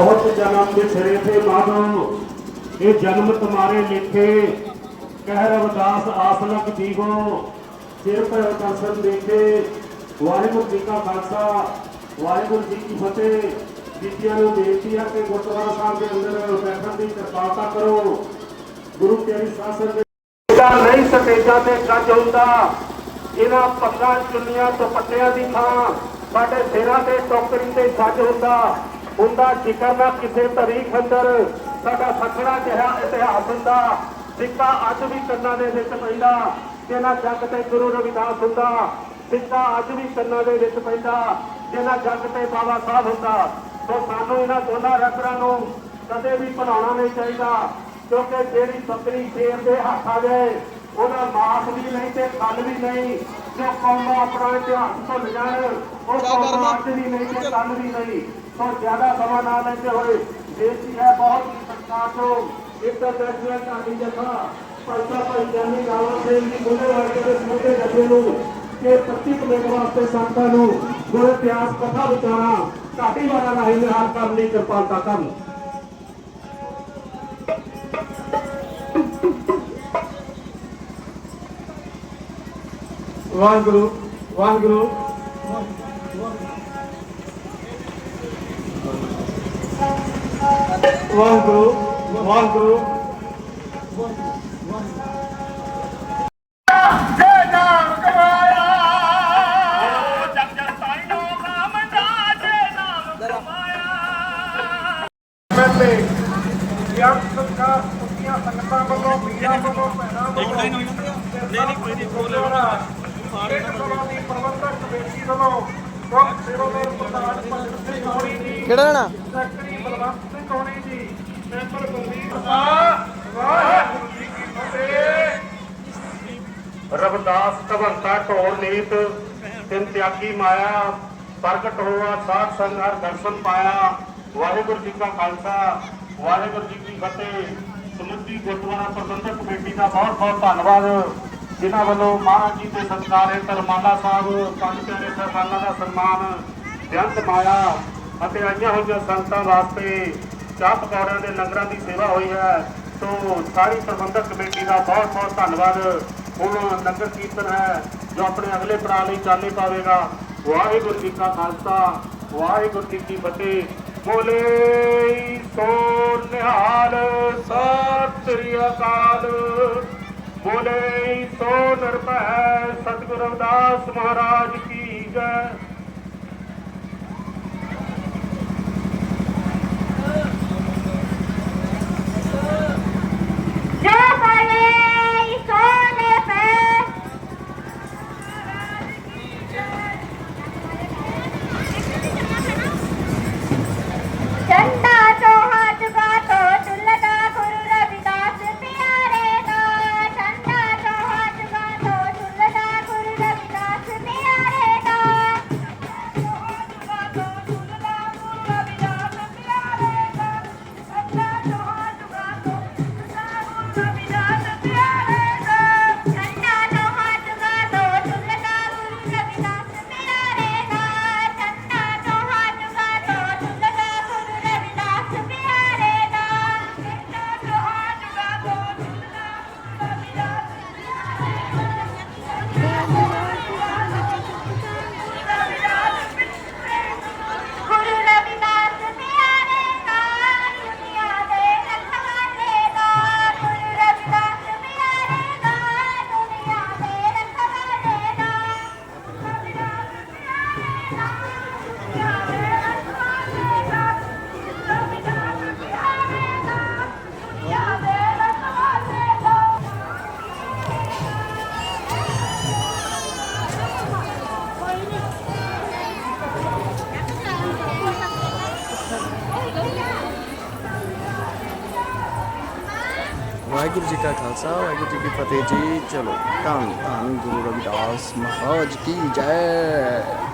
बहुत जन्म बिछड़े थे माधो ये जन्म तुम्हारे लिखे कह रविदास आसलक दीगो सिर पर दर्शन देखे ਵਾਹਿਗੁਰੂ ਜੀ ਕਾ ਖਾਲਸਾ ਵਾਹਿਗੁਰੂ ਜੀ ਕੀ ਫਤਿਹ ਬੀਬੀਆਂ ਨੂੰ ਬੇਨਤੀ ਹੈ ਕਿ ਗੁਰਦੁਆਰਾ ਸਾਹਿਬ ਦੇ ਅੰਦਰ ਬੈਠਣ ਦੀ ਕਿਰਪਾਲਤਾ ਕਰੋ ਗੁਰੂ ਤੇਰੀ ਸਾਸਨ ਦੇ ਦਾ ਨਹੀਂ ਸਟੇਜਾਂ ਤੇ ਕੱਜ ਹੁੰਦਾ ਇਹਨਾਂ ਪੱਗਾਂ ਚੁੰਨੀਆਂ ਦੁਪੱਟਿਆਂ ਦੀ ਥਾਂ ਸਾਡੇ ਸਿਰਾਂ ਤੇ ਟੋਕਰੀ ਤੇ ਛੱਜ ਹੁੰਦਾ ਹੁੰਦਾ ਜ਼ਿਕਰ ਨਾ ਕਿਸੇ ਤਰੀਖ ਅੰਦਰ ਸਾਡਾ ਸੱਖਣਾ ਜਿਹਾ ਇਤਿਹਾਸ ਹੁੰਦਾ। ਸਿੱਕਾ ਅੱਜ ਵੀ ਕੰਨਾਂ ਦੇ ਵਿੱਚ ਪੈਂਦਾ ਜਿਹਨਾਂ ਜੱਗ ਤੇ ਗੁਰੂ ਰਵਿਦਾਸ ਹੁੰਦਾ। ਸਿੱਕਾ ਅੱਜ ਵੀ ਕੰਨਾਂ ਦੇ ਵਿੱਚ ਪੈਂਦਾ ਜਿਹਨਾਂ ਜੱਗ ਤੇ ਬਾਬਾ ਸਾਹਿਬ ਹੁੰਦਾ। ਸੋ ਸਾਨੂੰ ਇਹਨਾਂ ਦੋਨਾਂ ਰੈਪਰਾਂ ਨੂੰ ਕਦੇ ਵੀ ਭੁਲਾਉਣਾ ਨਹੀਂ ਚਾਹੀਦਾ, ਕਿਉਂਕਿ ਜਿਹੜੀ ਬੱਕਰੀ ਸ਼ੇਰ ਦੇ ਹੱਥ ਆ ਜਾਏ ਉਹਦਾ ਮਾਸ ਵੀ ਨਹੀਂ ਤੇ ਕੱਲ ਵੀ ਨਹੀਂ। ਜੋ ਕੌਮਾਂ ਆਪਣਾ ਇਤਿਹਾਸ ਭੁੱਲ ਜਾਣ ਉਹ ਕੌਮਾਂ ਅੱਜ ਵੀ ਨਹੀਂ ਤੇ ਕੱਲ ਵੀ ਨਹੀਂ ਸੋ ਜ਼ਿਆਦਾ ਸਮਾਂ ਨਾ ਲੈਂਦੇ ਹੋਏ ਬੇਨਤੀ ਹੈ ਬਹੁਤ ਹੀ ਸਰਕਾਰ ਤੋਂ ਇੰਟਰਨੈਸ਼ਨਲ ਕਾਂਡੀ ਜਥਾ ਪਲਸਾ ਭਾਈ ਜਾਨੀ ਗਾਵਾ ਸਿੰਘ ਦੀ ਮੁੰਡੇ ਵਰਗੇ ਦੇ ਸਮੂਹੇ ਜਥੇ ਨੂੰ ਕਿ 25 ਕਮੇਟ ਵਾਸਤੇ ਸੰਤਾਂ ਨੂੰ ਗੁਰ ਇਤਿਹਾਸ ਕਥਾ ਵਿਚਾਰਾਂ ਘਾਟੀ ਵਾਲਾ ਰਾਹੀਂ ਨਿਹਾਲ ਕਰਨ ਲਈ ਕਿਰਪਾਲਤਾ ਕਰਨ। ਵਾਹਿਗੁਰੂ ਵਾਹਿਗੁਰੂ। ਵਾਹਿਗੁਰੂ ਵਾਹਿਗੁਰੂ। ਜੇ ਸੰਗਤਾਂ ਵੱਲੋਂ ਵੀਰਾਂ ਵੱਲੋਂ ਭੈਣਾਂ ਵੱਲੋਂ ਨਹੀਂ ਨਹੀਂ, ਕੋਈ ਨਹੀਂ ਬੋਲਣਾ ਸਾਰੇ ਸਭਾ ਦੀ ਪ੍ਰਬੰਧਕ ਕਮੇਟੀ ਵੱਲੋਂ ਮੁੱਖ ਸੇਵਾਦਾਰ ਪ੍ਰਧਾਨ ਭਗਤ ਸਿੰਘ ਹੋਣੀ ਜੀ ਕਿਹੜਾ ਲੈਣਾ? ਸੈਕਟਰੀ ਬਲਵੰਤ ਸਿੰਘ ਹੋਣੀ ਜੀ ਮੈਂਬਰ ਕੁਲਦੀਪ ਸਾਹਿਬ ਵਾਹਿਗੁਰੂ ਜੀ ਕੀ ਫਤਿਹ ਰਵਿਦਾਸ ਭਗਵੰਤਾ ਢੋਰ ਨੀਤ, ਤਿੰਨ ਤਿਆਗੀ ਮਾਇਆ ਪ੍ਰਗਟ ਹੋਆ ਸਾਧ ਸੰਗਰ ਦਰਸ਼ਨ ਪਾਇਆ। ਵਾਹਿਗੁਰੂ ਜੀ ਕਾ ਖਾਲਸਾ, ਵਾਹਿਗੁਰੂ ਜੀ ਕੀ ਫਤਿਹ। ਸਮੁੱਚੀ ਗੁਰਦੁਆਰਾ ਪ੍ਰਬੰਧਕ ਕਮੇਟੀ ਦਾ ਬਹੁਤ ਬਹੁਤ ਧੰਨਵਾਦ। ਜਿਨ੍ਹਾਂ ਵੱਲੋਂ ਮਹਾਰਾਜ ਜੀ ਦੇ ਸਤਿਕਾਰੇ ਧਰਮਾਲਾ ਸਾਹਿਬ, ਪੰਜ ਪਿਆਰੇ ਸਾਹਿਬਾਨਾਂ ਦਾ ਸਨਮਾਨ ਬੇਅੰਤ ਮਾਇਆ ਅਤੇ ਆਈਆਂ ਹੋਈਆਂ ਸੰਗਤਾਂ ਵਾਸਤੇ ਚਾਹ ਪਕੌੜਿਆਂ ਦੇ ਲੰਗਰਾਂ ਦੀ ਸੇਵਾ ਹੋਈ ਹੈ। ਸੋ ਸਾਰੀ ਪ੍ਰਬੰਧਕ ਕਮੇਟੀ ਦਾ ਬਹੁਤ ਬਹੁਤ ਧੰਨਵਾਦ। ਹੁਣ ਲੰਗਰ ਕੀਰਤਨ ਹੈ, ਜੋ ਆਪਣੇ ਅਗਲੇ ਪੜਾਅ ਲਈ ਚਾਲੇ ਪਾਵੇਗਾ। ਵਾਹਿਗੁਰੂ ਜੀ ਕਾ ਖਾਲਸਾ, ਵਾਹਿਗੁਰੂ ਜੀ ਕੀ ਫਤਿਹ। ਬੋਲੇ ਸੋ ਨਿਹਾਲ, ਸਤਿ ਸ੍ਰੀ ਅਕਾਲ। ਬੋਲੇ ਸੋ ਨਿਰਭੈ ਸਤਿਗੁਰੂ ਰਵਿਦਾਸ ਮਹਾਰਾਜ ਕੀ ਜੈ। ਵਾਹਿਗੁਰੂ ਜੀ ਕਾ ਖਾਲਸਾ, ਵਾਹਿਗੁਰੂ ਜੀ ਕੀ ਫਤਿਹ ਜੀ। ਚਲੋ ਧੰਨ ਧੰਨ ਗੁਰੂ ਰਵਿਦਾਸ ਮਹਾਰਾਜ ਕੀ ਜੈ।